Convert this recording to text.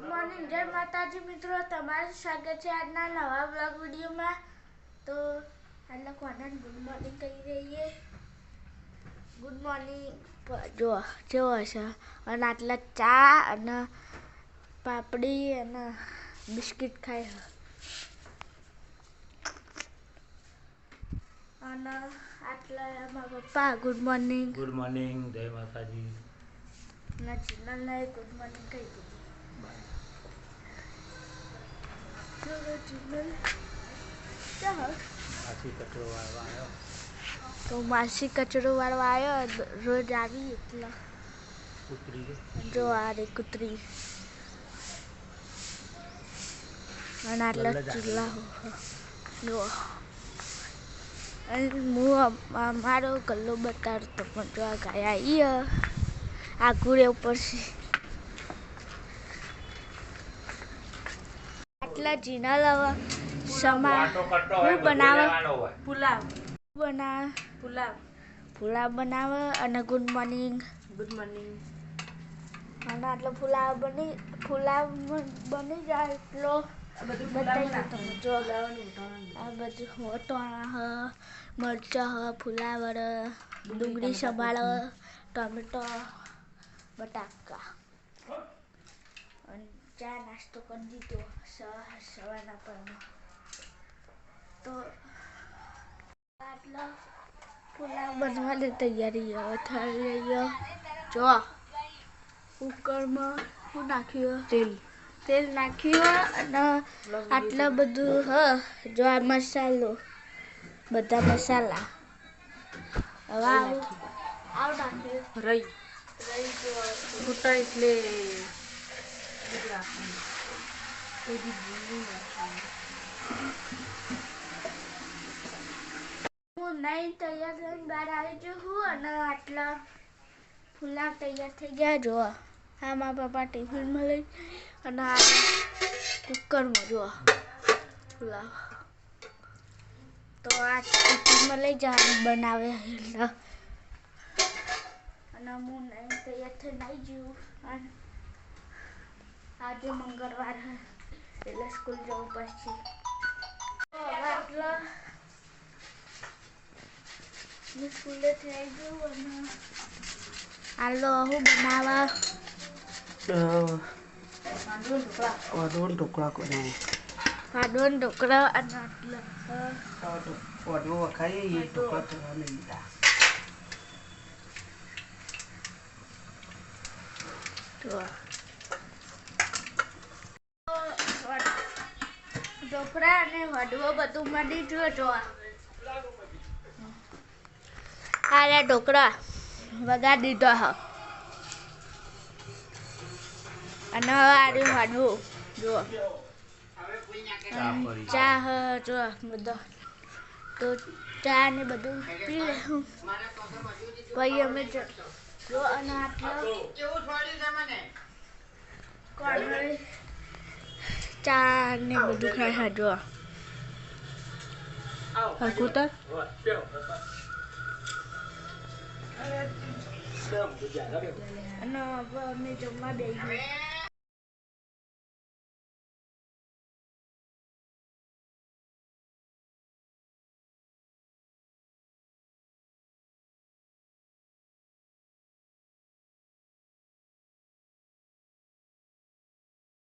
Good morning. જય માતાજી મિત્રો તમારું સ્વાગત છે આજના નવા બ્લોગ વિડીયોમાં. તો આટલા કોનાને ગુડ મોર્નિંગ કહી રહીએ. Good morning. જો જેવો હશે. અને આટલા ચા અને પાપડી અને બિસ્કિટ ખાય અને આટલા મારા પપ્પા ગુડ મોર્નિંગ. Good morning. જય માતાજી. ના ચિન્નલને ગુડ મોર્નિંગ કહી દીધું. તો માસી કચરો વાળવા આવ્યો રોજ આવી એટલે. જો આ રે કૂતરી. અને આટલા ચૂલા જો. હું મારો અમારો ગલ્લો બતાડતો પણ જો આ ગાય આવી આ આઘું ઉપર પડશે આટલા જીના લાવવા સમા હું બનાવે? પુલાવ. બના પુલાવ. પુલાવ બનાવે અને ગુડ મોર્નિંગ. Good morning. અને આટલો પુલાવ બની પુલાવ બની જાય એટલો. મરચાં ફુલાવર ડુંગળી સંભાળ ટમેટો બટાકા. ચા નાસ્તો કરી દીધો સવા સવારના પરમાં તો આટલો પુલાવ બનવાની તૈયારી હવે થઈ રહી. જો કુકરમાં શું નાખ્યું તેલ તેલ નાખ્યું અને આટલા બધું હ જો આ મસાલો બધા મસાલા હવે આવું નાખ્યું રહી રહી ફૂટા એટલે બધું રાખવાનું. બધી ભૂંગળી રાખવાની. હું નહીં તૈયાર થઈને બહાર આવી છું હું અને આટલા ફુલાવ તૈયાર થઈ ગયા જો આ મારા પપ્પા ટિફિનમાં લઈ અને આ કુકરમાં જો ફુલાવ તો આ ટિફિનમાં લઈ જવાનું બનાવે એટલે અને હું નહીં તૈયાર થઈને આવી અને આજે મંગળવાર એટલે સ્કૂલ જવું પડશે. આટલા હું સ્કૂલે થઈ ગયું અને આલો હું બનાવવા ઓઢો ઢોકળા બનાવો પાડો ઢોકળા અને આટલા. ઓઢો વખાઈએ એ ઢોકળા કરવાને લીધા તો ઢોકળા અને વડવો બધું મળી જો જોવા આ ઢોકળા. વગાડી દીધો હ. અને હવે આ રહ્યું વડવું જો ચા હ જો બધો. તો ચા ને બધું પી લેવું પછી અમે જો અને આટલો. કોણ ચા ને બધું ખાય હા જો હરકુતર અને હવે અમે જમવા બેસી